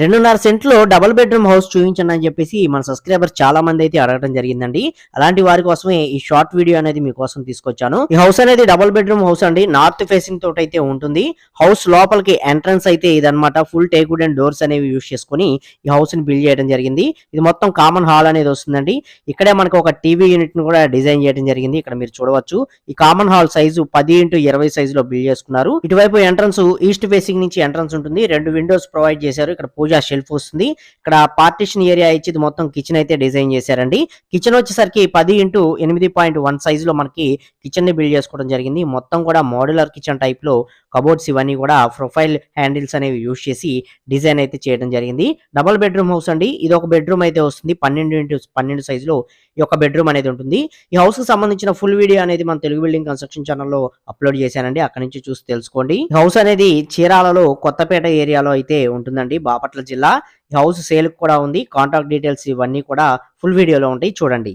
రెండున్నర సెంట్లో double bedroom house చూపించండి అని చెప్పేసి మన సబ్స్క్రైబర్ చాలా మంది అయితే అడగడం జరిగిందండి. అలాంటి వారి కోసమే ఈ షార్ట్ వీడియో అనేది మీకోసం తీసుకొచ్చాను. ఈ హౌస్ అనేది డబుల్ బెడ్రూమ్ హౌస్ అండి. నార్త్ ఫేసింగ్ తోటి అయితే ఉంటుంది. హౌస్ లోపలికి ఎంట్రన్స్ అయితే ఇదనమాట ఫుల్ టేకుడ్ అండ్ డోర్స్ అనేవి యూస్ చేసుకుని ఈ హౌస్ని బిల్డ్ చేయడం జరిగింది. ఇది మొత్తం కామన్ హాల్ అనేది వస్తుందండి. ఇక్కడే మనకు ఒక టీవీ యూనిట్ను కూడా డిజైన్ చేయడం జరిగింది. ఇక్కడ మీరు చూడవచ్చు. ఈ కామన్ హాల్ సైజు పది ఇంటూ ఇరవై సైజులో బిల్డ్ చేసుకున్నారు. ఇటువైపు ఎంట్రన్స్ ఈస్ట్ ఫేసింగ్ నుంచి ఎంట్రన్స్ ఉంటుంది. రెండు విండోస్ ప్రొవైడ్ చేశారు. ఇక్కడ పూజా షెల్ఫ్ వస్తుంది. ఇక్కడ పార్టీషన్ ఏరియా ఇచ్చి ఇది మొత్తం కిచెన్ అయితే డిజైన్ చేశారండి. కిచెన్ వచ్చేసరికి పది ఇంటూ ఎనిమిది పాయింట్ వన్ సైజ్లో మనకి కిచెన్ని బిల్డ్ చేసుకోవడం జరిగింది. మొత్తం కూడా మోడ్యులర్ కిచెన్ టైప్లో కబోర్డ్స్ ఇవన్నీ కూడా ప్రొఫైల్ హ్యాండిల్స్ అనేవి యూస్ చేసి డిజైన్ అయితే చేయడం జరిగింది. డబుల్ బెడ్రూమ్ హౌస్ అండి. ఇది ఒక బెడ్రూమ్ అయితే వస్తుంది. పన్నెండు ఇంటూ పన్నెండు సైజ్లో ఈ యొక్క బెడ్రూమ్ అనేది ఉంటుంది. ఈ హౌస్కి సంబంధించిన ఫుల్ వీడియో అనేది మన తెలుగు బిల్డింగ్ కన్స్ట్రక్షన్ ఛానల్లో అప్లోడ్ చేశానండి. అక్కడ నుంచి చూసి తెలుసుకోండి. హౌస్ అనేది చీరాలలో కొత్తపేట ఏరియాలో అయితే ఉంటుందండి. బాపట్ల జిల్లా ఈ హౌస్ సేల్ కూడా ఉంది. కాంటాక్ట్ డీటెయిల్స్ ఇవన్నీ కూడా ఫుల్ వీడియోలో ఉంటాయి. చూడండి.